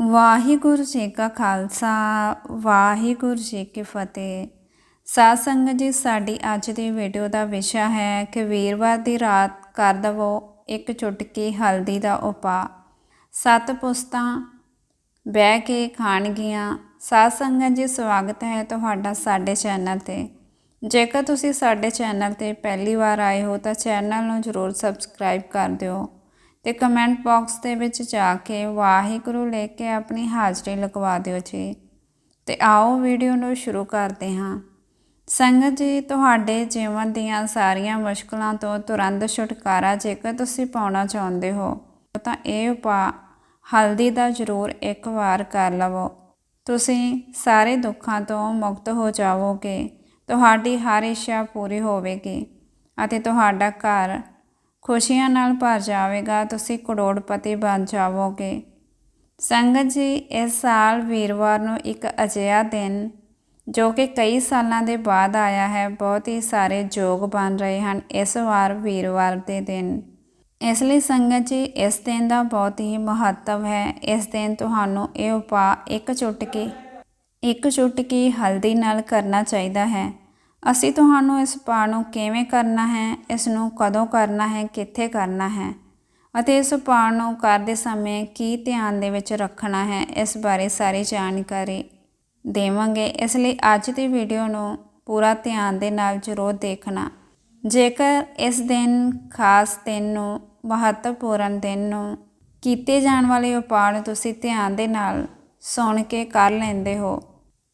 ਵਾਹਿਗੁਰੂ ਜੀ ਕਾ ਖਾਲਸਾ, ਵਾਹਿਗੁਰੂ ਜੀ ਕੀ ਫਤਿਹ। ਸਾਧ ਸੰਗਤ ਜੀ, ਸਾਡੀ ਅੱਜ ਦੀ ਵੀਡੀਓ ਦਾ ਵਿਸ਼ਾ ਹੈ ਕਿ ਵੀਰਵਾਰ ਦੀ ਰਾਤ ਕਰ ਦਵੋ ਇੱਕ ਚੁਟਕੀ ਹਲਦੀ ਦਾ ਉਪਾਅ ਸੱਤ ਪੁਸਤਾਂ ਬਹਿ ਕੇ ਖਾਣਗੀਆਂ। ਸਾਧ ਸੰਗਤ ਜੀ, ਸਵਾਗਤ ਹੈ ਤੁਹਾਡਾ ਸਾਡੇ ਚੈਨਲ ਤੇ। ਜੇਕਰ ਤੁਸੀਂ ਸਾਡੇ ਚੈਨਲ ਤੇ ਪਹਿਲੀ ਵਾਰ ਆਏ ਹੋ ਤਾਂ ਚੈਨਲ ਨੂੰ ਜ਼ਰੂਰ ਸਬਸਕ੍ਰਾਈਬ ਕਰ ਦਿਓ। ਤੇ ਕਮੈਂਟ ਬਾਕਸ ਦੇ ਵਿੱਚ ਜਾ ਕੇ ਵਾਹਿਗੁਰੂ ਲਿਖ ਕੇ ਆਪਣੀ ਹਾਜ਼ਰੀ ਲਗਵਾ ਦਿਓ ਜੀ। ਤੇ ਆਓ ਵੀਡੀਓ ਨੂੰ ਸ਼ੁਰੂ ਕਰਦੇ ਹਾਂ। ਸੰਗਤ ਜੀ, ਤੁਹਾਡੇ ਜੀਵਨ ਦੀਆਂ ਸਾਰੀਆਂ ਮੁਸ਼ਕਲਾਂ ਤੋਂ ਤੁਰੰਤ ਛੁਟਕਾਰਾ ਜੇਕਰ ਤੁਸੀਂ ਪਾਉਣਾ ਚਾਹੁੰਦੇ ਹੋ, ਤਾਂ ਇਹ ਉਪਾਅ ਹਲਦੀ ਦਾ ਜ਼ਰੂਰ ਇੱਕ ਵਾਰ ਕਰ ਲਵੋ। ਤੁਸੀਂ ਸਾਰੇ ਦੁੱਖਾਂ ਤੋਂ ਮੁਕਤ ਹੋ ਜਾਵੋਗੇ, ਤੁਹਾਡੀ ਹਰ ਇੱਛਾ ਪੂਰੀ ਹੋਵੇਗੀ ਅਤੇ ਤੁਹਾਡਾ ਘਰ ਖੁਸ਼ੀਆਂ ਨਾਲ ਭਰ ਜਾਵੇਗਾ, ਤੁਸੀਂ ਕਰੋੜਪਤੀ ਬਣ ਜਾਵੋਗੇ। ਸੰਗਤ ਜੀ, ਇਸ ਸਾਲ ਵੀਰਵਾਰ ਨੂੰ ਇੱਕ ਅਜਿਹਾ ਦਿਨ, ਜੋ ਕਿ ਕਈ ਸਾਲਾਂ ਦੇ ਬਾਅਦ ਆਇਆ ਹੈ, ਬਹੁਤ ਹੀ ਸਾਰੇ ਜੋਗ ਬਣ ਰਹੇ ਹਨ ਇਸ ਵਾਰ ਵੀਰਵਾਰ ਦੇ ਦਿਨ। ਇਸ ਲਈ ਸੰਗਤ ਜੀ, ਇਸ ਦਿਨ ਦਾ ਬਹੁਤ ਹੀ ਮਹੱਤਵ ਹੈ। ਇਸ ਦਿਨ ਤੁਹਾਨੂੰ ਇਹ ਉਪਾਅ ਇੱਕ ਚੁਟਕੀ ਇੱਕ ਚੁਟਕੀ ਹਲਦੀ ਨਾਲ ਕਰਨਾ ਚਾਹੀਦਾ ਹੈ। ਅਸੀਂ ਤੁਹਾਨੂੰ ਇਸ ਉਪਾਅ ਨੂੰ ਕਿਵੇਂ ਕਰਨਾ ਹੈ, ਇਸ ਨੂੰ ਕਦੋਂ ਕਰਨਾ ਹੈ, ਕਿੱਥੇ ਕਰਨਾ ਹੈ ਅਤੇ ਇਸ ਉਪਾਅ ਨੂੰ ਕਰਦੇ ਸਮੇਂ ਕੀ ਧਿਆਨ ਦੇ ਵਿੱਚ ਰੱਖਣਾ ਹੈ, ਇਸ ਬਾਰੇ ਸਾਰੀ ਜਾਣਕਾਰੀ ਦੇਵਾਂਗੇ। ਇਸ ਲਈ ਅੱਜ ਦੀ ਵੀਡੀਓ ਨੂੰ ਪੂਰਾ ਧਿਆਨ ਦੇ ਨਾਲ ਜ਼ਰੂਰ ਦੇਖਣਾ। ਜੇਕਰ ਇਸ ਦਿਨ ਖਾਸ ਦਿਨ ਨੂੰ, ਮਹੱਤਵਪੂਰਨ ਦਿਨ ਨੂੰ ਕੀਤੇ ਜਾਣ ਵਾਲੇ ਉਪਾਅ ਨੂੰ ਤੁਸੀਂ ਧਿਆਨ ਦੇ ਨਾਲ ਸੁਣ ਕੇ ਕਰ ਲੈਂਦੇ ਹੋ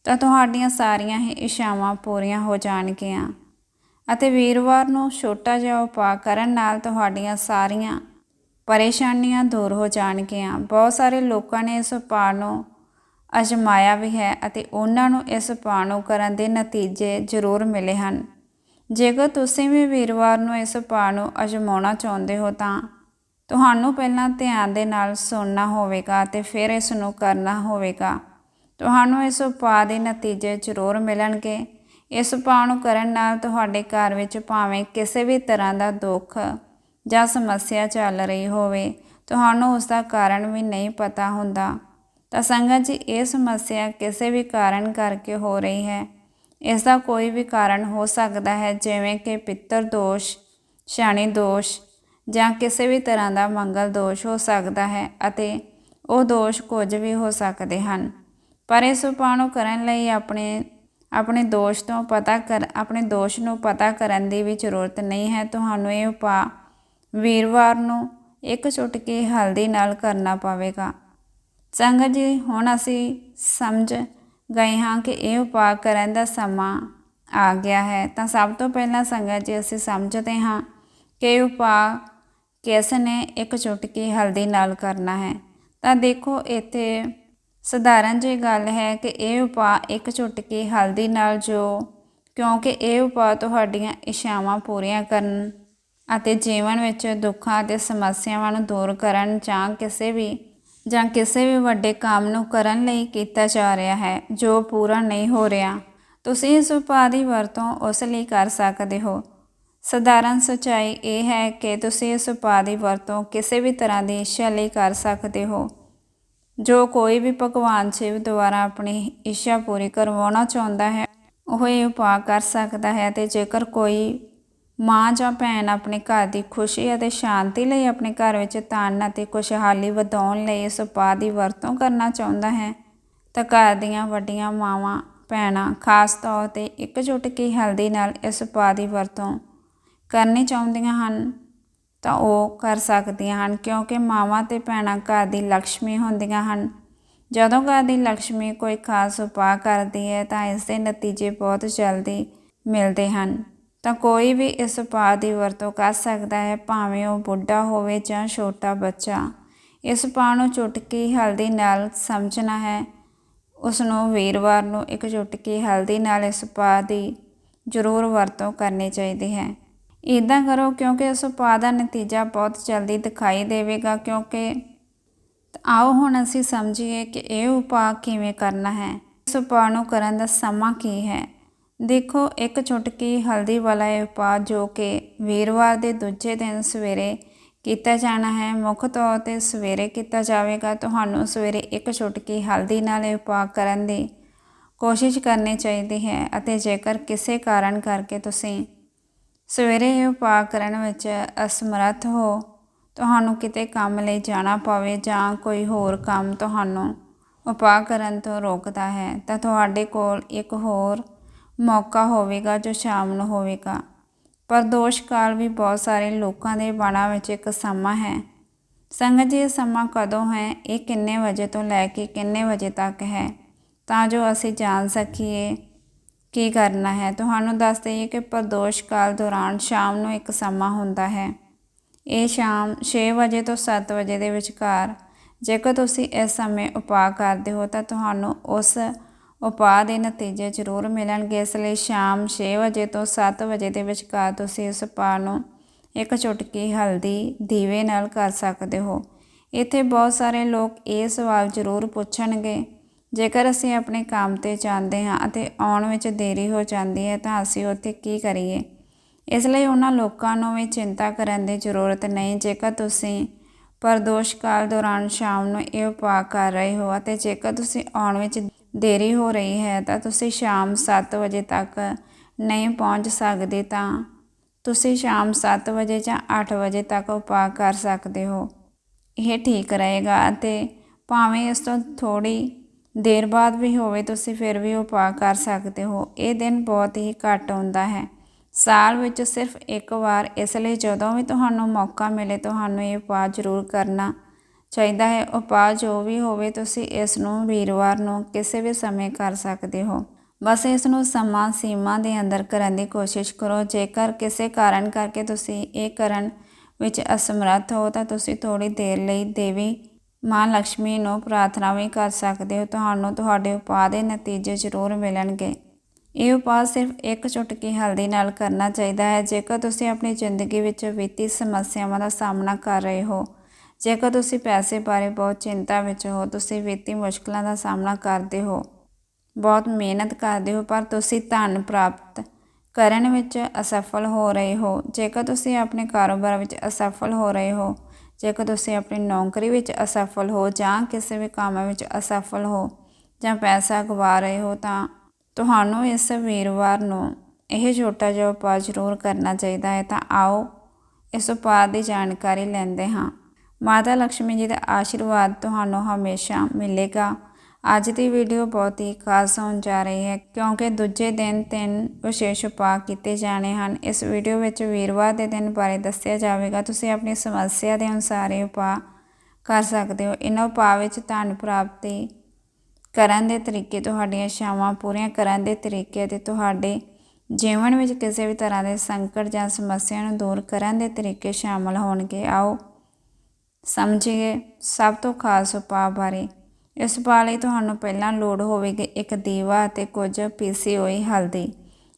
ਤਾਂ ਤੁਹਾਡੀਆਂ ਸਾਰੀਆਂ ਹੀ ਇਸ਼ਾਵਾਂ ਪੂਰੀਆਂ ਹੋ ਜਾਣਗੀਆਂ। ਅਤੇ ਵੀਰਵਾਰ ਨੂੰ ਛੋਟਾ ਜਿਹਾ ਉਪਾਅ ਕਰਨ ਨਾਲ ਤੁਹਾਡੀਆਂ ਸਾਰੀਆਂ ਪਰੇਸ਼ਾਨੀਆਂ ਦੂਰ ਹੋ ਜਾਣਗੀਆਂ। ਬਹੁਤ ਸਾਰੇ ਲੋਕਾਂ ਨੇ ਇਸ ਉਪਾਅ ਨੂੰ ਅਜਮਾਇਆ ਵੀ ਹੈ ਅਤੇ ਉਹਨਾਂ ਨੂੰ ਇਸ ਉਪਾਅ ਨੂੰ ਕਰਨ ਦੇ ਨਤੀਜੇ ਜ਼ਰੂਰ ਮਿਲੇ ਹਨ। ਜੇਕਰ ਤੁਸੀਂ ਵੀ ਵੀਰਵਾਰ ਨੂੰ ਇਸ ਉਪਾਅ ਨੂੰ ਅਜਮਾਉਣਾ ਚਾਹੁੰਦੇ ਹੋ ਤਾਂ ਤੁਹਾਨੂੰ ਪਹਿਲਾਂ ਧਿਆਨ ਦੇ ਨਾਲ ਸੁਣਨਾ ਹੋਵੇਗਾ ਅਤੇ ਫਿਰ ਇਸ ਨੂੰ ਕਰਨਾ ਹੋਵੇਗਾ। ਤੁਹਾਨੂੰ ਇਸ ਉਪਾਅ ਦੇ ਨਤੀਜੇ ਜ਼ਰੂਰ ਮਿਲਣਗੇ। ਇਸ ਉਪਾਅ ਨੂੰ ਕਰਨ ਨਾਲ ਤੁਹਾਡੇ ਘਰ ਵਿੱਚ ਭਾਵੇਂ ਕਿਸੇ ਵੀ ਤਰ੍ਹਾਂ ਦਾ ਦੁੱਖ ਜਾਂ ਸਮੱਸਿਆ ਚੱਲ ਰਹੀ ਹੋਵੇ, ਤੁਹਾਨੂੰ ਉਸ ਦਾ ਕਾਰਨ ਵੀ ਨਹੀਂ ਪਤਾ ਹੁੰਦਾ। ਤਾਂ ਸੰਗਤ ਜੀ, ਇਹ ਸਮੱਸਿਆ ਕਿਸੇ ਵੀ ਕਾਰਨ ਕਰਕੇ ਹੋ ਰਹੀ ਹੈ। ਇਸ ਦਾ ਕੋਈ ਵੀ ਕਾਰਨ ਹੋ ਸਕਦਾ ਹੈ, ਜਿਵੇਂ ਕਿ ਪਿੱਤਰ ਦੋਸ਼, ਸ਼ਾਨੀ ਦੋਸ਼ ਜਾਂ ਕਿਸੇ ਵੀ ਤਰ੍ਹਾਂ ਦਾ ਮੰਗਲ ਦੋਸ਼ ਹੋ ਸਕਦਾ ਹੈ ਅਤੇ ਉਹ ਦੋਸ਼ ਕੁਝ ਵੀ ਹੋ ਸਕਦੇ ਹਨ। ਪਰ ਇਸ ਉਪਾਅ ਨੂੰ ਕਰਨ ਲਈ ਆਪਣੇ ਆਪਣੇ ਦੋਸ਼ ਤੋਂ ਪਤਾ ਕਰ, ਆਪਣੇ ਦੋਸ਼ ਨੂੰ ਪਤਾ ਕਰਨ ਦੀ ਵੀ ਜ਼ਰੂਰਤ ਨਹੀਂ ਹੈ। ਤੁਹਾਨੂੰ ਇਹ ਉਪਾਅ ਵੀਰਵਾਰ ਨੂੰ ਇੱਕ ਚੁਟਕੀ ਹਲਦੀ ਨਾਲ ਕਰਨਾ ਪਵੇਗਾ। ਸੰਗਤ ਜੀ, ਹੁਣ ਅਸੀਂ ਸਮਝ ਗਏ ਹਾਂ ਕਿ ਇਹ ਉਪਾਅ ਕਰਨ ਦਾ ਸਮਾਂ ਆ ਗਿਆ ਹੈ। ਤਾਂ ਸਭ ਤੋਂ ਪਹਿਲਾਂ ਸੰਗਤ ਜੀ, ਅਸੀਂ ਸਮਝਦੇ ਹਾਂ ਕਿ ਉਪਾਅ ਕਿਸ ਨੇ ਇੱਕ ਚੁਟਕੀ ਹਲਦੀ ਨਾਲ ਕਰਨਾ ਹੈ। ਤਾਂ ਦੇਖੋ, ਇੱਥੇ ਸਧਾਰਨ ਜਿਹੀ ਗੱਲ ਹੈ ਕਿ ਇਹ ਉਪਾਅ ਇੱਕ ਚੁਟਕੀ ਹਲਦੀ ਨਾਲ ਜੋ, ਕਿਉਂਕਿ ਇਹ ਉਪਾਅ ਤੁਹਾਡੀਆਂ ਇਸ਼ਾਵਾਂ ਪੂਰੀਆਂ ਕਰਨ ਅਤੇ ਜੀਵਨ ਵਿੱਚ ਦੁੱਖਾਂ ਅਤੇ ਸਮੱਸਿਆਵਾਂ ਨੂੰ ਦੂਰ ਕਰਨ ਜਾਂ ਕਿਸੇ ਵੀ, ਜਾਂ ਕਿਸੇ ਵੀ ਵੱਡੇ ਕੰਮ ਨੂੰ ਕਰਨ ਲਈ ਕੀਤਾ ਜਾ ਰਿਹਾ ਹੈ, ਜੋ ਪੂਰਾ ਨਹੀਂ ਹੋ ਰਿਹਾ। ਤੁਸੀਂ ਇਸ ਉਪਾਅ ਦੀ ਵਰਤੋਂ ਉਸ ਲਈ ਕਰ ਸਕਦੇ ਹੋ। ਸਧਾਰਨ ਸਚਾਈ ਇਹ ਹੈ ਕਿ ਤੁਸੀਂ ਇਸ ਉਪਾਅ ਦੀ ਵਰਤੋਂ ਕਿਸੇ ਵੀ ਤਰ੍ਹਾਂ ਦੀ ਇੱਛਾ ਲਈ ਕਰ ਸਕਦੇ ਹੋ। ਜੋ ਕੋਈ ਵੀ ਭਗਵਾਨ ਸ਼ਿਵ ਦੁਆਰਾ ਆਪਣੀ ਇੱਛਾ ਪੂਰੀ ਕਰਵਾਉਣਾ ਚਾਹੁੰਦਾ ਹੈ, ਉਹ ਇਹ ਉਪਾਅ ਕਰ ਸਕਦਾ ਹੈ ਤੇ ਜੇਕਰ ਕੋਈ ਮਾਂ ਜਾਂ ਭੈਣ ਆਪਣੇ ਘਰ ਦੀ ਖੁਸ਼ੀ ਅਤੇ ਸ਼ਾਂਤੀ ਲਈ ਆਪਣੇ ਘਰ ਵਿੱਚ ਧਨ ਅਤੇ ਖੁਸ਼ਹਾਲੀ ਵਧਾਉਣ ਲਈ ਇਸ ਉਪਾਅ ਦੀ ਵਰਤੋਂ ਕਰਨਾ ਚਾਹੁੰਦਾ ਹੈ, ਤਾਂ ਘਰ ਦੀਆਂ ਵੱਡੀਆਂ ਮਾਵਾਂ, ਭੈਣਾਂ, ਖਾਸ ਤੌਰ ਤੇ ਇੱਕ ਇਕਜੁੱਟ ਕੇ ਹਲਦੀ ਨਾਲ ਇਸ ਉਪਾਅ ਦੀ ਵਰਤੋਂ ਕਰਨੀ ਚਾਹੁੰਦੀਆਂ ਹਨ। ਤਾਂ ਉਹ ਕਰ ਸਕਦੀਆਂ ਹਨ ਕਿਉਂਕਿ ਮਾਵਾਂ ਤੇ ਭੈਣਾਂ ਘਰ ਦੀ ਲక్ష్ਮੀ ਹੁੰਦੀਆਂ ਹਨ। ਜਦੋਂ ਘਰ ਦੀ ਲక్ష్ਮੀ ਕੋਈ ਖਾਸ ਉਪਾਅ ਕਰਦੀ ਹੈ ਤਾਂ ਇਸ ਦੇ ਨਤੀਜੇ ਬਹੁਤ ਜਲਦੀ ਮਿਲਦੇ ਹਨ। ਤਾਂ ਕੋਈ ਵੀ ਇਸ ਉਪਾਅ ਦੀ ਵਰਤੋਂ ਕਰ ਸਕਦਾ ਹੈ, ਭਾਵੇਂ ਉਹ ਬੁੱਢਾ ਹੋਵੇ ਜਾਂ ਛੋਟਾ ਬੱਚਾ। ਇਸ ਉਪਾਅ ਨੂੰ ਚੁਟਕੀ ਹਲਦੀ ਨਾਲ ਸਮਝਣਾ ਹੈ। ਉਸ ਨੂੰ ਵੀਰਵਾਰ ਨੂੰ ਇੱਕ ਚੁਟਕੀ ਹਲਦੀ ਨਾਲ ਇਸ ਉਪਾਅ ਦੀ ਜ਼ਰੂਰ ਵਰਤੋਂ ਕਰਨੀ ਚਾਹੀਦੀ ਹੈ। ਇਦਾਂ ਕਰੋ ਕਿਉਂਕਿ ਇਸ ਉਪਾਅ ਦਾ ਨਤੀਜਾ ਬਹੁਤ ਜਲਦੀ ਦਿਖਾਈ ਦੇਵੇਗਾ ਕਿਉਂਕਿ ਆਓ ਹੁਣ ਅਸੀਂ ਸਮਝੀਏ ਕਿ ਇਹ ਉਪਾਅ ਕਿਵੇਂ ਕਰਨਾ ਹੈ। ਇਸ ਉਪਾਅ ਨੂੰ ਕਰਨ ਦਾ ਸਮਾਂ ਕੀ ਹੈ? ਦੇਖੋ, ਇੱਕ ਚੁਟਕੀ ਹਲਦੀ ਵਾਲਾ ਇਹ ਉਪਾਅ ਜੋ ਕਿ ਵੀਰਵਾਰ ਦੇ ਦੂਜੇ ਦਿਨ ਸਵੇਰੇ ਕੀਤਾ ਜਾਣਾ ਹੈ। ਮੁੱਖ ਤੌਰ ਤੇ ਸਵੇਰੇ ਕੀਤਾ ਜਾਵੇਗਾ। ਤੁਹਾਨੂੰ ਸਵੇਰੇ ਇੱਕ ਚੁਟਕੀ ਹਲਦੀ ਨਾਲ ਇਹ ਉਪਾਅ ਕਰਨ ਦੀ ਕੋਸ਼ਿਸ਼ ਕਰਨੀ ਚਾਹੀਦੀ ਹੈ ਅਤੇ ਜੇਕਰ ਕਿਸੇ ਕਾਰਨ ਕਰਕੇ ਤੁਸੀਂ ਸਵੇਰੇ ਇਹ ਉਪਾਅ ਕਰਨ ਵਿੱਚ ਅਸਮਰੱਥ ਹੋ ਤੁਹਾਨੂੰ ਕਿਤੇ ਕੰਮ ਲਈ ਜਾਣਾ ਪਵੇ ਜਾਂ ਕੋਈ ਹੋਰ ਕੰਮ ਤੁਹਾਨੂੰ ਉਪਾਅ ਕਰਨ ਤੋਂ ਰੋਕਦਾ ਹੈ, ਤਾਂ ਤੁਹਾਡੇ ਕੋਲ ਇੱਕ ਹੋਰ ਮੌਕਾ ਹੋਵੇਗਾ ਜੋ ਸ਼ਾਮ ਨੂੰ ਹੋਵੇਗਾ। ਪਰ ਦੋਸ਼ ਕਾਲ ਵੀ ਬਹੁਤ ਸਾਰੇ ਲੋਕਾਂ ਦੇ ਬਾਣਾ ਵਿੱਚ ਇੱਕ ਸਮਾਂ ਹੈ। ਸੰਗਤ ਜੀ, ਇਹ ਸਮਾਂ ਕਦੋਂ ਹੈ? ਇਹ ਕਿੰਨੇ ਵਜੇ ਤੋਂ ਲੈ ਕੇ ਕਿੰਨੇ ਵਜੇ ਤੱਕ ਹੈ? ਤਾਂ ਜੋ ਅਸੀਂ ਜਾਣ ਸਕੀਏ। ਕੀ ਕਰਨਾ ਹੈ? ਤੁਹਾਨੂੰ ਦੱਸ ਦਈਏ ਕਿ ਪ੍ਰਦੋਸ਼ ਕਾਲ ਦੌਰਾਨ ਸ਼ਾਮ ਨੂੰ ਇੱਕ ਸਮਾਂ ਹੁੰਦਾ ਹੈ। ਇਹ ਸ਼ਾਮ 6 ਵਜੇ ਤੋਂ 7 ਵਜੇ ਦੇ ਵਿਚਕਾਰ। ਜੇਕਰ ਤੁਸੀਂ ਇਸ ਸਮੇਂ ਉਪਾਅ ਕਰਦੇ ਹੋ, ਤਾਂ ਤੁਹਾਨੂੰ ਉਸ ਉਪਾਅ ਦੇ ਨਤੀਜੇ ਜ਼ਰੂਰ ਮਿਲਣਗੇ। ਇਸ ਲਈ ਸ਼ਾਮ 6 ਵਜੇ ਤੋਂ 7 ਵਜੇ ਦੇ ਵਿਚਕਾਰ ਤੁਸੀਂ ਇਸ ਉਪਾਅ ਨੂੰ ਇੱਕ ਚੁਟਕੀ ਹਲਦੀ ਦੀਵੇ ਨਾਲ ਕਰ ਸਕਦੇ ਹੋ। ਇੱਥੇ ਬਹੁਤ ਸਾਰੇ ਲੋਕ ਇਹ ਸਵਾਲ ਜ਼ਰੂਰ ਪੁੱਛਣਗੇ ਜੇਕਰ ਅਸੀਂ ਆਪਣੇ ਕੰਮ ਤੇ ਜਾਂਦੇ ਹਾਂ ਅਤੇ ਆਉਣ ਵਿੱਚ ਦੇਰੀ ਹੋ ਜਾਂਦੀ ਹੈ ਤਾਂ ਅਸੀਂ ਉੱਥੇ ਕੀ ਕਰੀਏ? ਇਸ ਲਈ ਉਹਨਾਂ ਲੋਕਾਂ ਨੂੰ ਵੀ ਚਿੰਤਾ ਕਰਨ ਦੀ ਜ਼ਰੂਰਤ ਨਹੀਂ। ਜੇਕਰ ਤੁਸੀਂ ਪ੍ਰਦੋਸ਼ ਕਾਲ ਦੌਰਾਨ ਸ਼ਾਮ ਨੂੰ ਇਹ ਉਪਾਅ ਕਰ ਰਹੇ ਹੋ ਅਤੇ ਜੇਕਰ ਤੁਸੀਂ ਆਉਣ ਵਿੱਚ ਦੇਰੀ ਹੋ ਰਹੀ ਹੈ ਤਾਂ ਤੁਸੀਂ ਸ਼ਾਮ 7 ਵਜੇ ਤੱਕ ਨਹੀਂ ਪਹੁੰਚ ਸਕਦੇ ਤਾਂ ਤੁਸੀਂ ਸ਼ਾਮ 7 ਵਜੇ ਜਾਂ 8 ਵਜੇ ਤੱਕ ਉਪਾਅ ਕਰ ਸਕਦੇ ਹੋ। ਇਹ ਠੀਕ ਰਹੇਗਾ ਅਤੇ ਭਾਵੇਂ ਇਸ ਤੋਂ ਥੋੜੀ ਦੇਰ ਬਾਅਦ ਵੀ ਹੋਵੇ ਤੁਸੀਂ ਫਿਰ ਵੀ ਉਪਾਅ ਕਰ ਸਕਦੇ ਹੋ। ਇਹ ਦਿਨ ਬਹੁਤ ਹੀ ਘੱਟ ਆਉਂਦਾ ਹੈ। ਸਾਲ ਵਿੱਚ ਸਿਰਫ ਇੱਕ ਵਾਰ, ਇਸ ਲਈ ਜਦੋਂ ਵੀ ਤੁਹਾਨੂੰ ਮੌਕਾ ਮਿਲੇ, ਤੁਹਾਨੂੰ ਇਹ ਉਪਾਅ ਜ਼ਰੂਰ ਕਰਨਾ ਚਾਹੀਦਾ ਹੈ। ਉਪਾਅ ਜੋ ਵੀ ਹੋਵੇ, ਤੁਸੀਂ ਇਸ ਨੂੰ ਵੀਰਵਾਰ ਨੂੰ ਕਿਸੇ ਵੀ ਸਮੇਂ ਕਰ ਸਕਦੇ ਹੋ। ਬਸ ਇਸ ਨੂੰ ਸਮਾਂ ਸੀਮਾ ਦੇ ਅੰਦਰ ਕਰਨ ਦੀ ਕੋਸ਼ਿਸ਼ ਕਰੋ। ਜੇਕਰ ਕਿਸੇ ਕਾਰਨ ਕਰਕੇ ਤੁਸੀਂ ਇਹ ਕਰਨ ਵਿੱਚ ਅਸਮਰੱਥ ਹੋ, ਤਾਂ ਤੁਸੀਂ ਥੋੜੀ ਦੇਰ ਲਈ ਦੇਵੀ ਮਾਂ ਲక్ష్ਮੀ ਨੂੰ ਪ੍ਰਾਰਥਨਾ ਵੀ ਕਰ ਸਕਦੇ ਹੋ, ਤੁਹਾਨੂੰ ਤੁਹਾਡੇ ਉਪਾਅ ਦੇ ਨਤੀਜੇ ਜ਼ਰੂਰ ਮਿਲਣਗੇ। ਇਹ ਉਪਾਅ ਸਿਰਫ ਇੱਕ ਚੁਟਕੀ ਹਲਦੀ ਨਾਲ ਕਰਨਾ ਚਾਹੀਦਾ ਹੈ। ਜੇਕਰ ਤੁਸੀਂ ਆਪਣੀ ਜ਼ਿੰਦਗੀ ਵਿੱਚ ਵਿੱਤੀ ਸਮੱਸਿਆਵਾਂ ਦਾ ਸਾਹਮਣਾ ਕਰ ਰਹੇ ਹੋ, ਜੇਕਰ ਤੁਸੀਂ ਪੈਸੇ ਬਾਰੇ ਬਹੁਤ ਚਿੰਤਾ ਵਿੱਚ ਹੋ, ਤੁਸੀਂ ਵਿੱਤੀ ਮੁਸ਼ਕਲਾਂ ਦਾ ਸਾਹਮਣਾ ਕਰਦੇ ਹੋ, ਬਹੁਤ ਮਿਹਨਤ ਕਰਦੇ ਹੋ, ਪਰ ਤੁਸੀਂ ਧਨ ਪ੍ਰਾਪਤ ਕਰਨ ਵਿੱਚ ਅਸਫਲ ਹੋ ਰਹੇ ਹੋ, ਜੇਕਰ ਤੁਸੀਂ ਆਪਣੇ ਕਾਰੋਬਾਰ ਵਿੱਚ ਅਸਫਲ ਹੋ ਰਹੇ ਹੋ ਜੇਕਰ ਤੁਸੀਂ ਆਪਣੀ ਨੌਕਰੀ ਵਿੱਚ ਅਸਫਲ ਹੋ ਜਾਂ ਕਿਸੇ ਵੀ ਕੰਮ ਵਿੱਚ ਅਸਫਲ ਹੋ ਜਾਂ ਪੈਸਾ ਗਵਾ ਰਹੇ ਹੋ ਤਾਂ ਤੁਹਾਨੂੰ ਇਸ ਵੀਰਵਾਰ ਨੂੰ ਇਹ ਛੋਟਾ ਜਿਹਾ ਉਪਾਅ ਜ਼ਰੂਰ ਕਰਨਾ ਚਾਹੀਦਾ ਹੈ। ਤਾਂ ਆਓ ਇਸ ਉਪਾਅ ਦੀ ਜਾਣਕਾਰੀ ਲੈਂਦੇ ਹਾਂ। ਮਾਤਾ ਲక్ష్ਮੀ ਜੀ ਦਾ ਆਸ਼ੀਰਵਾਦ ਤੁਹਾਨੂੰ ਹਮੇਸ਼ਾ ਮਿਲੇਗਾ। ਅੱਜ ਦੀ ਵੀਡੀਓ ਬਹੁਤ ਹੀ ਖਾਸ ਹੋਣ ਜਾ ਰਹੀ ਹੈ, ਕਿਉਂਕਿ ਦੂਜੇ ਦਿਨ ਤਿੰਨ ਵਿਸ਼ੇਸ਼ ਉਪਾਅ ਕੀਤੇ ਜਾਣੇ ਹਨ। ਇਸ ਵੀਡੀਓ ਵਿੱਚ ਵੀਰਵਾਰ ਦੇ ਦਿਨ ਬਾਰੇ ਦੱਸਿਆ ਜਾਵੇਗਾ। ਤੁਸੀਂ ਆਪਣੀ ਸਮੱਸਿਆ ਦੇ ਅਨੁਸਾਰ ਇਹ ਉਪਾਅ ਕਰ ਸਕਦੇ ਹੋ। ਇਹਨਾਂ ਉਪਾਅ ਵਿੱਚ ਧਨ ਪ੍ਰਾਪਤੀ ਕਰਨ ਦੇ ਤਰੀਕੇ, ਤੁਹਾਡੀਆਂ ਇੱਛਾਵਾਂ ਪੂਰੀਆਂ ਕਰਨ ਦੇ ਤਰੀਕੇ ਅਤੇ ਤੁਹਾਡੇ ਜੀਵਨ ਵਿੱਚ ਕਿਸੇ ਵੀ ਤਰ੍ਹਾਂ ਦੇ ਸੰਕਟ ਜਾਂ ਸਮੱਸਿਆ ਨੂੰ ਦੂਰ ਕਰਨ ਦੇ ਤਰੀਕੇ ਸ਼ਾਮਲ ਹੋਣਗੇ। ਆਓ ਸਮਝੀਏ ਸਭ ਤੋਂ ਖਾਸ ਉਪਾਅ ਬਾਰੇ। ਇਸ ਪਾ ਲਈ ਤੁਹਾਨੂੰ ਪਹਿਲਾਂ ਲੋੜ ਹੋਵੇਗੀ ਇੱਕ ਦੀਵਾ ਅਤੇ ਕੁਝ ਪੀਸੀ ਹੋਈ ਹਲਦੀ।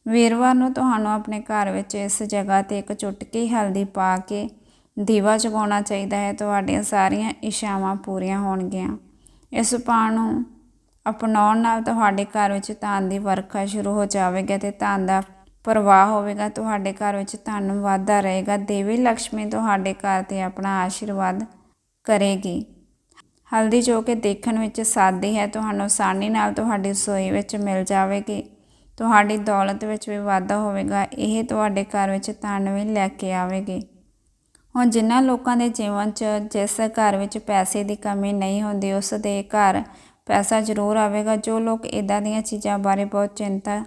ਵੀਰਵਾਰ ਨੂੰ ਤੁਹਾਨੂੰ ਆਪਣੇ ਘਰ ਵਿੱਚ ਇਸ ਜਗ੍ਹਾ ਤੇ ਇੱਕ ਚੁਟਕੀ ਹਲਦੀ ਪਾ ਕੇ ਦੀਵਾ ਜਗਾਉਣਾ ਚਾਹੀਦਾ ਹੈ। ਤੁਹਾਡੀਆਂ ਸਾਰੀਆਂ ਇਛਾਵਾਂ ਪੂਰੀਆਂ ਹੋਣਗੀਆਂ। ਇਸ ਉਪਾਅ ਨੂੰ ਅਪਣਾਉਣ ਨਾਲ ਤੁਹਾਡੇ ਘਰ ਵਿੱਚ ਧਨ ਦੀ ਵਰਖਾ ਸ਼ੁਰੂ ਹੋ ਜਾਵੇਗੀ ਤੇ ਧਨ ਦਾ ਪ੍ਰਵਾਹ ਹੋਵੇਗਾ। ਤੁਹਾਡੇ ਘਰ ਵਿੱਚ ਧਨ ਵਾਧਾ ਰਹੇਗਾ। ਦੇਵੀ ਲక్ష్ਮੀ ਤੁਹਾਡੇ ਘਰ ਤੇ ਆਪਣਾ ਆਸ਼ੀਰਵਾਦ ਕਰੇਗੀ। ਹਲਦੀ ਜੋ ਕਿ ਦੇਖਣ ਵਿੱਚ ਸਾਦੀ ਹੈ, ਤੁਹਾਨੂੰ ਆਸਾਨੀ ਨਾਲ ਤੁਹਾਡੀ ਰਸੋਈ ਵਿੱਚ ਮਿਲ ਜਾਵੇਗੀ। ਤੁਹਾਡੀ ਦੌਲਤ ਵਿੱਚ ਵੀ ਵਾਧਾ ਹੋਵੇਗਾ, ਇਹ ਤੁਹਾਡੇ ਘਰ ਵਿੱਚ ਧਨ ਵੀ ਲੈ ਕੇ ਆਵੇਗੀ। ਹੁਣ ਜਿਨ੍ਹਾਂ ਲੋਕਾਂ ਦੇ ਜੀਵਨ 'ਚ ਜਿਸ ਘਰ ਵਿੱਚ ਪੈਸੇ ਦੀ ਕਮੀ ਨਹੀਂ ਹੁੰਦੀ, ਉਸ ਦੇ ਘਰ ਪੈਸਾ ਜ਼ਰੂਰ ਆਵੇਗਾ। ਜੋ ਲੋਕ ਇਦਾਂ ਦੀਆਂ ਚੀਜ਼ਾਂ ਬਾਰੇ ਬਹੁਤ ਚਿੰਤਾ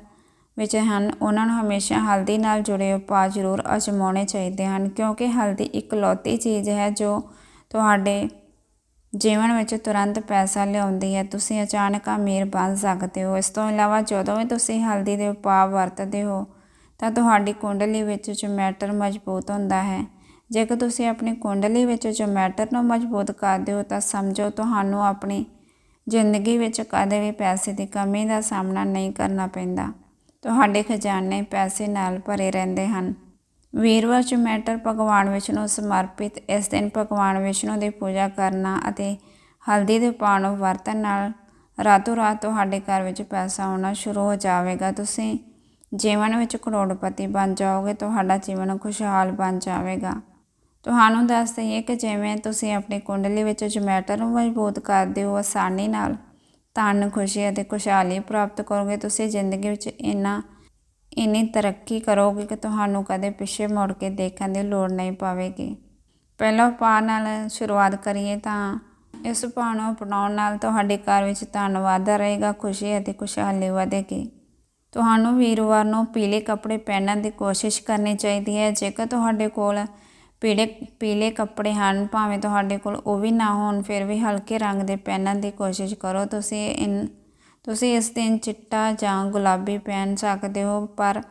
ਵਿੱਚ ਹਨ, ਉਹਨਾਂ ਨੂੰ ਹਮੇਸ਼ਾ ਹਲਦੀ ਨਾਲ ਜੁੜੇ ਉਪਾਅ ਜ਼ਰੂਰ ਅਜਮਾਉਣੇ ਚਾਹੀਦੇ ਹਨ, ਕਿਉਂਕਿ ਹਲਦੀ ਇਕਲੌਤੀ ਚੀਜ਼ ਹੈ ਜੋ ਤੁਹਾਡੇ ਜੀਵਨ ਵਿੱਚ ਤੁਰੰਤ ਪੈਸਾ ਲਿਆਉਂਦੀ ਹੈ। ਤੁਸੀਂ ਅਚਾਨਕ ਅਮੀਰ ਬਣ ਸਕਦੇ ਹੋ। ਇਸ ਤੋਂ ਇਲਾਵਾ ਜਦੋਂ ਵੀ ਤੁਸੀਂ ਹਲਦੀ ਦੇ ਉਪਾਅ ਵਰਤਦੇ ਹੋ, ਤਾਂ ਤੁਹਾਡੀ ਕੁੰਡਲੀ ਵਿੱਚ ਜਮੈਟਰ ਮਜ਼ਬੂਤ ਹੁੰਦਾ ਹੈ। ਜੇਕਰ ਤੁਸੀਂ ਆਪਣੀ ਕੁੰਡਲੀ ਵਿੱਚ ਜਮੈਟਰ ਨੂੰ ਮਜ਼ਬੂਤ ਕਰਦੇ ਹੋ, ਤਾਂ ਸਮਝੋ ਤੁਹਾਨੂੰ ਆਪਣੀ ਜ਼ਿੰਦਗੀ ਵਿੱਚ ਕਦੇ ਵੀ ਪੈਸੇ ਦੀ ਕਮੀ ਦਾ ਸਾਹਮਣਾ ਨਹੀਂ ਕਰਨਾ ਪੈਂਦਾ। ਤੁਹਾਡੇ ਖਜ਼ਾਨੇ ਪੈਸੇ ਨਾਲ ਭਰੇ ਰਹਿੰਦੇ ਹਨ। ਵੀਰਵਾਰ ਚ ਭਗਵਾਨ ਵਿਸ਼ਨੂੰ ਸਮਰਪਿਤ, ਇਸ ਦਿਨ ਭਗਵਾਨ ਵਿਸ਼ਨੂੰ ਦੀ ਪੂਜਾ ਕਰਨਾ ਅਤੇ ਹਲਦੀ ਦੇ ਪਾਣ ਨੂੰ ਵਰਤਨ ਨਾਲ ਰਾਤੋਂ ਰਾਤ ਤੁਹਾਡੇ ਘਰ ਵਿੱਚ ਪੈਸਾ ਆਉਣਾ ਸ਼ੁਰੂ ਹੋ ਜਾਵੇਗਾ। ਤੁਸੀਂ ਜੀਵਨ ਵਿੱਚ ਕਰੋੜਪਤੀ ਬਣ ਜਾਓਗੇ, ਤੁਹਾਡਾ ਜੀਵਨ ਖੁਸ਼ਹਾਲ ਬਣ ਜਾਵੇਗਾ। ਤੁਹਾਨੂੰ ਦੱਸ ਦਈਏ ਕਿ ਜਿਵੇਂ ਤੁਸੀਂ ਆਪਣੀ ਕੁੰਡਲੀ ਵਿੱਚ ਜਮੈਟਰ ਨੂੰ ਮਜ਼ਬੂਤ ਕਰਦੇ ਹੋ ਆਸਾਨੀ ਨਾਲ ਧਨ, ਖੁਸ਼ੀ ਅਤੇ ਖੁਸ਼ਹਾਲੀ ਪ੍ਰਾਪਤ ਕਰੋਗੇ, ਤੁਸੀਂ ਜ਼ਿੰਦਗੀ ਵਿੱਚ ਇੰਨਾ ਇੰਨੀ ਤਰੱਕੀ ਕਰੋਗੇ ਕਿ ਤੁਹਾਨੂੰ ਕਦੇ ਪਿੱਛੇ ਮੁੜ ਕੇ ਦੇਖਣ ਦੀ ਲੋੜ ਨਹੀਂ ਪਵੇਗੀ। ਪਹਿਲਾਂ ਉਪਾਅ ਨਾਲ ਸ਼ੁਰੂਆਤ ਕਰੀਏ ਤਾਂ ਇਸ ਉਪਾਅ ਨੂੰ ਅਪਣਾਉਣ ਨਾਲ ਤੁਹਾਡੇ ਘਰ ਵਿੱਚ ਧਨ ਵਾਧਾ ਰਹੇਗਾ, ਖੁਸ਼ੀ ਅਤੇ ਖੁਸ਼ਹਾਲੀ ਵਧੇਗੀ। ਤੁਹਾਨੂੰ ਵੀਰਵਾਰ ਨੂੰ ਪੀਲੇ ਕੱਪੜੇ ਪਹਿਨਣ ਦੀ ਕੋਸ਼ਿਸ਼ ਕਰਨੀ ਚਾਹੀਦੀ ਹੈ। ਜੇਕਰ ਤੁਹਾਡੇ ਕੋਲ ਪੀਲੇ ਪੀਲੇ ਕੱਪੜੇ ਹਨ, ਭਾਵੇਂ ਤੁਹਾਡੇ ਕੋਲ ਉਹ ਵੀ ਨਾ ਹੋਣ, ਫਿਰ ਵੀ ਹਲਕੇ ਰੰਗ ਦੇ ਪਹਿਨਣ ਦੀ ਕੋਸ਼ਿਸ਼ ਕਰੋ। ਤੁਸੀਂ ਇਨ ਤੁਸੀਂ ਇਸ ਦਿਨ ਚਿੱਟਾ ਜਾਂ ਗੁਲਾਬੀ ਪਹਿਨ ਸਕਦੇ ਹੋ, ਪਰ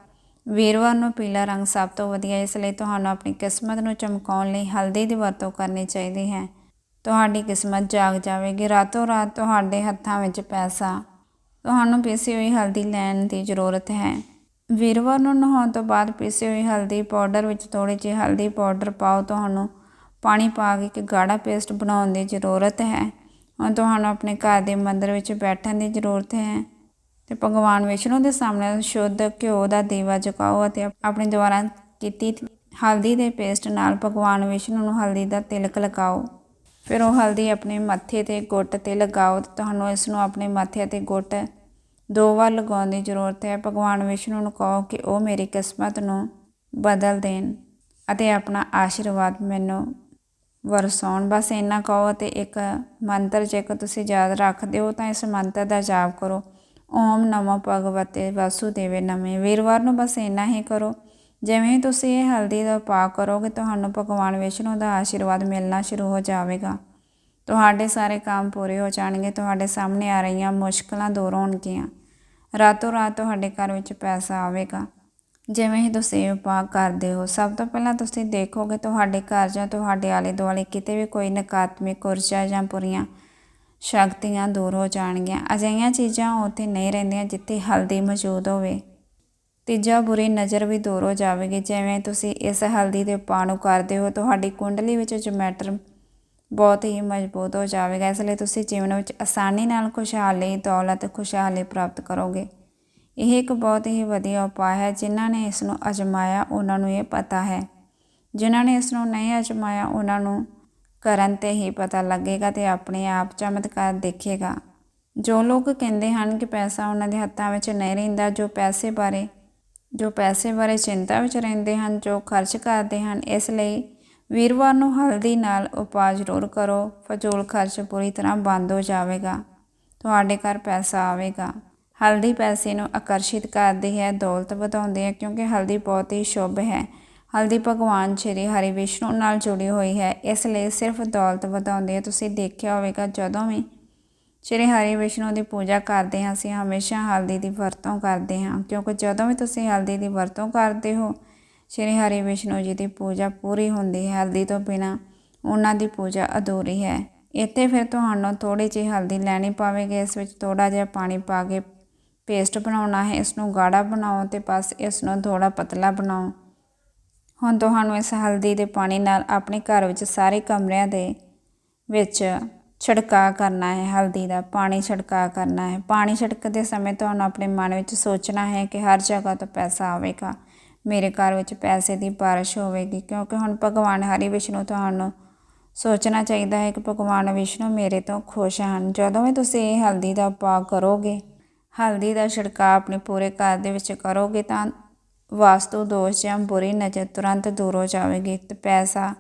ਵੀਰਵਾਰ ਨੂੰ ਪੀਲਾ ਰੰਗ ਸਭ ਤੋਂ ਵਧੀਆ ਇਸ ਲਈ ਤੁਹਾਨੂੰ ਆਪਣੀ ਕਿਸਮਤ ਨੂੰ ਚਮਕਾਉਣ ਲਈ ਹਲਦੀ ਦੀ ਵਰਤੋਂ ਕਰਨੀ ਚਾਹੀਦੀ ਹੈ। ਤੁਹਾਡੀ ਕਿਸਮਤ ਜਾਗ ਜਾਵੇਗੀ। ਰਾਤੋਂ ਰਾਤ ਤੁਹਾਡੇ ਹੱਥਾਂ ਵਿੱਚ ਪੈਸਾ, ਤੁਹਾਨੂੰ ਪੀਸੀ ਹੋਈ ਹਲਦੀ ਲੈਣ ਦੀ ਜ਼ਰੂਰਤ ਹੈ। ਵੀਰਵਾਰ ਨੂੰ ਨਹਾਉਣ ਤੋਂ ਬਾਅਦ ਪੀਸੀ ਹੋਈ ਹਲਦੀ ਪਾਊਡਰ ਵਿੱਚ ਥੋੜੀ ਜਿਹੀ ਹਲਦੀ ਪਾਊਡਰ ਪਾਓ। ਤੁਹਾਨੂੰ ਪਾਣੀ ਪਾ ਕੇ ਇੱਕ ਗਾੜਾ ਪੇਸਟ ਬਣਾਉਣ ਦੀ ਜ਼ਰੂਰਤ ਹੈ। ਤੁਹਾਨੂੰ ਆਪਣੇ ਘਰ ਦੇ ਮੰਦਰ ਵਿੱਚ ਬੈਠਣ ਦੀ ਜ਼ਰੂਰਤ ਹੈ ਤੇ ਭਗਵਾਨ ਵਿਸ਼ਨੂੰ ਦੇ ਸਾਹਮਣੇ ਸ਼ੁੱਧ ਘਿਓ ਦਾ ਦੀਵਾ ਜਗਾਓ ਅਤੇ ਆਪਣੇ ਦੁਆਰਾ ਕੀਤੀ ਹਲਦੀ ਦੇ ਪੇਸਟ ਨਾਲ ਭਗਵਾਨ ਵਿਸ਼ਨੂੰ ਨੂੰ ਹਲਦੀ ਦਾ ਤਿਲਕ ਲਗਾਓ। ਫਿਰ ਉਹ ਹਲਦੀ ਆਪਣੇ ਮੱਥੇ ਤੇ ਗੁੱਟ ਤੇ ਲਗਾਓ ਤੇ ਤੁਹਾਨੂੰ ਇਸ ਨੂੰ ਆਪਣੇ ਮੱਥੇ ਤੇ ਗੁੱਟ ਦੋ ਵਾਰ ਲਗਾਉਣ ਦੀ ਜ਼ਰੂਰਤ ਹੈ। ਭਗਵਾਨ ਵਿਸ਼ਨੂੰ ਨੂੰ ਕਹੋ ਕਿ ਉਹ ਮੇਰੀ ਕਿਸਮਤ ਨੂੰ ਬਦਲ ਦੇਣ ਅਤੇ ਆਪਣਾ ਆਸ਼ੀਰਵਾਦ ਮੈਨੂੰ ਵਰਸਾਉਣ। ਬਸ ਇੰਨਾ ਕਹੋ ਅਤੇ ਇੱਕ ਮੰਤਰ ਜੇਕਰ ਤੁਸੀਂ ਯਾਦ ਰੱਖਦੇ ਹੋ ਤਾਂ ਇਸ ਮੰਤਰ ਦਾ ਜਾਪ ਕਰੋ। ਓਮ ਨਮੋ ਭਗਵਤੇ ਵਾਸੁਦੇਵੇ ਨਮੇ। ਵੀਰਵਾਰ ਨੂੰ ਬਸ ਇੰਨਾ ਹੀ ਕਰੋ। ਜਿਵੇਂ ਹੀ ਤੁਸੀਂ ਇਹ ਹਲਦੀ ਦਾ ਉਪਾਅ ਕਰੋਗੇ, ਤੁਹਾਨੂੰ ਭਗਵਾਨ ਵਿਸ਼ਨੂੰ ਦਾ ਆਸ਼ੀਰਵਾਦ ਮਿਲਣਾ ਸ਼ੁਰੂ ਹੋ ਜਾਵੇਗਾ। ਤੁਹਾਡੇ ਸਾਰੇ ਕੰਮ ਪੂਰੇ ਹੋ ਜਾਣਗੇ। ਤੁਹਾਡੇ ਸਾਹਮਣੇ ਆ ਰਹੀਆਂ ਮੁਸ਼ਕਲਾਂ ਦੂਰ ਹੋਣਗੀਆਂ। ਰਾਤੋਂ ਰਾਤ ਤੁਹਾਡੇ ਘਰ ਵਿੱਚ ਪੈਸਾ ਆਵੇਗਾ। ਜਿਵੇਂ ਹੀ ਤੁਸੀਂ ਉਪਾਅ ਕਰਦੇ ਹੋ, ਸਭ ਤੋਂ ਪਹਿਲਾਂ ਤੁਸੀਂ ਦੇਖੋਗੇ ਤੁਹਾਡੇ ਘਰ ਜਾਂ ਤੁਹਾਡੇ ਆਲੇ ਦੁਆਲੇ ਕਿਤੇ ਵੀ ਕੋਈ ਨਕਾਰਾਤਮਕ ਊਰਜਾ ਜਾਂ ਬੁਰੀਆਂ ਸ਼ਕਤੀਆਂ ਦੂਰ ਹੋ ਜਾਣਗੀਆਂ। ਅਜਿਹੀਆਂ ਚੀਜ਼ਾਂ ਉੱਥੇ ਨਹੀਂ ਰਹਿੰਦੀਆਂ ਜਿੱਥੇ ਹਲਦੀ ਮੌਜੂਦ ਹੋਵੇ। ਤੀਜਾ, ਬੁਰੀ ਨਜ਼ਰ ਵੀ ਦੂਰ ਹੋ ਜਾਵੇਗੀ। ਜਿਵੇਂ ਤੁਸੀਂ ਇਸ ਹਲਦੀ ਦੇ ਉਪਾਅ ਨੂੰ ਕਰਦੇ ਹੋ, ਤੁਹਾਡੀ ਕੁੰਡਲੀ ਵਿੱਚ ਜਮੈਟਰ ਬਹੁਤ ਹੀ ਮਜ਼ਬੂਤ ਹੋ ਜਾਵੇਗਾ। ਇਸ ਲਈ ਤੁਸੀਂ ਜੀਵਨ ਵਿੱਚ ਆਸਾਨੀ ਨਾਲ ਖੁਸ਼ਹਾਲੀ, ਦੌਲਤ, ਖੁਸ਼ਹਾਲੀ ਪ੍ਰਾਪਤ ਕਰੋਗੇ। ਇਹ ਇੱਕ ਬਹੁਤ ਹੀ ਵਧੀਆ ਉਪਾਅ ਹੈ, ਜਿਨ੍ਹਾਂ ਨੇ ਇਸ ਨੂੰ ਅਜਮਾਇਆ, ਉਹਨਾਂ ਨੂੰ ਇਹ ਪਤਾ ਹੈ। ਜਿਨ੍ਹਾਂ ਨੇ ਇਸ ਨੂੰ ਨਹੀਂ ਅਜਮਾਇਆ, ਉਹਨਾਂ ਨੂੰ ਕਰਨ ਤੇ ਹੀ ਪਤਾ ਲੱਗੇਗਾ ਤੇ ਆਪਣੇ ਆਪ ਚਮਤਕਾਰ ਦੇਖੇਗਾ। ਜੋ ਲੋਕ ਕਹਿੰਦੇ ਹਨ ਕਿ ਪੈਸਾ ਉਹਨਾਂ ਦੇ ਹੱਥਾਂ ਵਿੱਚ ਨਹੀਂ ਰਹਿੰਦਾ, ਜੋ ਪੈਸੇ ਬਾਰੇ, ਜੋ ਪੈਸੇ ਬਾਰੇ ਚਿੰਤਾ ਵਿੱਚ ਰਹਿੰਦੇ ਹਨ, ਜੋ ਖਰਚ ਕਰਦੇ ਹਨ, ਇਸ ਲਈ ਵੀਰਵਾਰ ਨੂੰ ਹਲਦੀ ਨਾਲ ਉਪਾਅ ਜ਼ਰੂਰ ਕਰੋ। ਫਜ਼ੂਲ ਖਰਚ ਪੂਰੀ ਤਰ੍ਹਾਂ ਬੰਦ ਹੋ ਜਾਵੇਗਾ। ਤੁਹਾਡੇ ਘਰ ਪੈਸਾ ਆਵੇਗਾ। ਹਲਦੀ ਪੈਸੇ ਨੂੰ ਆਕਰਸ਼ਿਤ ਕਰਦੀ ਹੈ, ਦੌਲਤ ਵਧਾਉਂਦੀ ਹੈ ਕਿਉਂਕਿ ਹਲਦੀ ਬਹੁਤ ਹੀ ਸ਼ੁਭ ਹੈ। ਹਲਦੀ ਭਗਵਾਨ ਸ਼੍ਰੀ ਹਰੀ ਵਿਸ਼ਨੂੰ ਨਾਲ ਜੁੜੀ ਹੋਈ ਹੈ। ਇਸ ਲਈ ਸਿਰਫ ਦੌਲਤ ਵਧਾਉਂਦੀ ਹੈ। ਤੁਸੀਂ ਦੇਖਿਆ ਹੋਵੇਗਾ, ਜਦੋਂ ਵੀ ਸ਼੍ਰੀ ਹਰੀ ਵਿਸ਼ਨੂੰ ਦੀ ਪੂਜਾ ਕਰਦੇ ਹਾਂ, ਅਸੀਂ ਹਮੇਸ਼ਾ ਹਲਦੀ ਦੀ ਵਰਤੋਂ ਕਰਦੇ ਹਾਂ। ਕਿਉਂਕਿ ਜਦੋਂ ਵੀ ਤੁਸੀਂ ਹਲਦੀ ਦੀ ਵਰਤੋਂ ਕਰਦੇ ਹੋ, ਸ਼੍ਰੀ ਹਰੀ ਵਿਸ਼ਨੂੰ ਜੀ ਦੀ ਪੂਜਾ ਪੂਰੀ ਹੁੰਦੀ ਹੈ। ਹਲਦੀ ਤੋਂ ਬਿਨਾ ਉਹਨਾਂ ਦੀ ਪੂਜਾ ਅਧੂਰੀ ਹੈ। ਇੱਥੇ ਫਿਰ ਤੁਹਾਨੂੰ ਥੋੜੀ ਜਿਹੀ ਹਲਦੀ ਲੈਣੀ ਪਵੇਗੀ। ਇਸ ਵਿੱਚ ਥੋੜਾ ਜਿਹਾ ਪਾਣੀ ਪਾ ਕੇ ਪੇਸਟ ਬਣਾਉਣਾ ਹੈ ਇਸ ਨੂੰ ਗਾੜਾ ਬਣਾਓ ਤੇ ਬਸ ਇਸ ਨੂੰ ਥੋੜਾ ਪਤਲਾ ਬਣਾਓ। ਹੁਣ ਤੁਹਾਨੂੰ ਇਸ ਹਲਦੀ ਦੇ ਪਾਣੀ ਨਾਲ ਆਪਣੇ ਘਰ ਵਿੱਚ ਸਾਰੇ ਕਮਰਿਆਂ ਦੇ ਵਿੱਚ ਛਿੜਕਾ ਕਰਨਾ ਹੈ, ਹਲਦੀ ਦਾ ਪਾਣੀ ਛਿੜਕਾ ਕਰਨਾ ਹੈ। ਪਾਣੀ ਛਿੜਕਦੇ ਸਮੇਂ ਤੁਹਾਨੂੰ ਆਪਣੇ ਮਨ ਵਿੱਚ ਸੋਚਣਾ ਹੈ ਕਿ ਹਰ ਜਗ੍ਹਾ ਤੋਂ ਪੈਸਾ ਆਵੇਗਾ, ਮੇਰੇ ਘਰ ਵਿੱਚ ਪੈਸੇ ਦੀ ਬਾਰਿਸ਼ ਹੋਵੇਗੀ, ਕਿਉਂਕਿ ਹੁਣ ਭਗਵਾਨ ਹਰੀ ਵਿਸ਼ਨੂੰ ਤੁਹਾਨੂੰ ਸੋਚਣਾ ਚਾਹੀਦਾ ਹੈ ਕਿ ਭਗਵਾਨ ਵਿਸ਼ਨੂੰ ਮੇਰੇ ਤੋਂ ਖੁਸ਼ ਹਨ। ਜਦੋਂ ਵੀ ਤੁਸੀਂ ਇਹ ਹਲਦੀ ਦਾ ਉਪਾਅ ਕਰੋਗੇ ਹਲਦੀ ਦਾ ਛਿੜਕਾਅ ਆਪਣੇ ਪੂਰੇ ਘਰ ਦੇ ਵਿੱਚ ਕਰੋਗੇ ਤਾਂ ਵਾਸਤੂ ਦੋਸ਼ ਜਾਂ ਬੁਰੀ ਨਜ਼ਰ ਤੁਰੰਤ ਦੂਰ ਹੋ ਜਾਵੇਗੀ। ਤੇ ਪੈਸਾ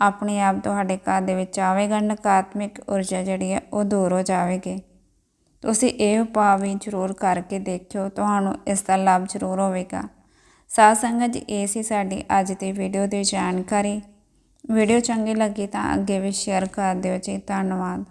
ਆਪਣੇ ਆਪ ਤੁਹਾਡੇ ਘਰ ਦੇ ਵਿੱਚ ਆਵੇਗਾ, ਨਕਾਰਾਤਮਕ ਊਰਜਾ ਜਿਹੜੀ ਹੈ ਉਹ ਦੂਰ ਹੋ ਜਾਵੇਗੀ। ਤੁਸੀਂ ਇਹ ਉਪਾਅ ਵੀ ਜ਼ਰੂਰ ਕਰਕੇ ਦੇਖਿਓ, ਤੁਹਾਨੂੰ ਇਸ ਦਾ ਲਾਭ ਜ਼ਰੂਰ ਹੋਵੇਗਾ। ਸਾਧ ਸੰਗਤ ਜੀ, ਇਹ ਸੀ ਸਾਡੀ ਅੱਜ ਦੀ ਵੀਡੀਓ ਦੀ ਜਾਣਕਾਰੀ। ਵੀਡੀਓ ਚੰਗੀ ਲੱਗੀ ਤਾਂ ਅੱਗੇ ਵੀ ਸ਼ੇਅਰ ਕਰ ਦਿਓ ਜੀ। ਧੰਨਵਾਦ।